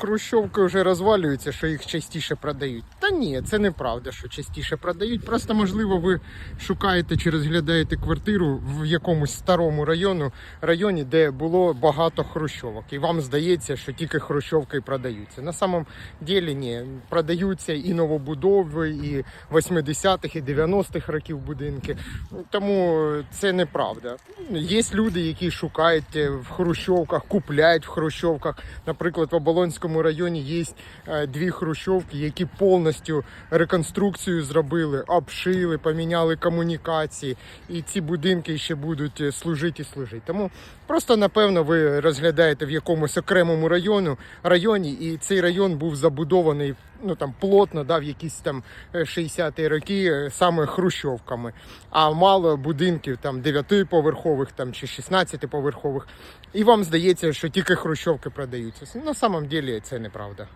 хрущовки вже розвалюються, що їх частіше продають. Ні, це неправда, що частіше продають. Просто, можливо, ви шукаєте чи розглядаєте квартиру в якомусь старому району, районі, де було багато хрущовок. І вам здається, що тільки хрущовки продаються. На самом ділі ні, продаються і новобудови, і 80-х, і 90-х років будинки. Тому це неправда. Є люди, які шукають в хрущовках, купляють в хрущовках. Наприклад, в Оболонському районі є е, дві хрущовки, які повністю реконструкцію зробили, обшили, поміняли комунікації, і ці будинки ще будуть е, служити і служити. Тому просто напевно ви розглядаєте в якомусь окремому району районі, і цей район був забудований ну там плотно, да, в якісь там е, 60-ті роки е, саме хрущовками. А мало будинків там 9-поверхових там чи 16-поверхових. І вам здається, що тільки хрущовки продаються. На самом деле це неправда.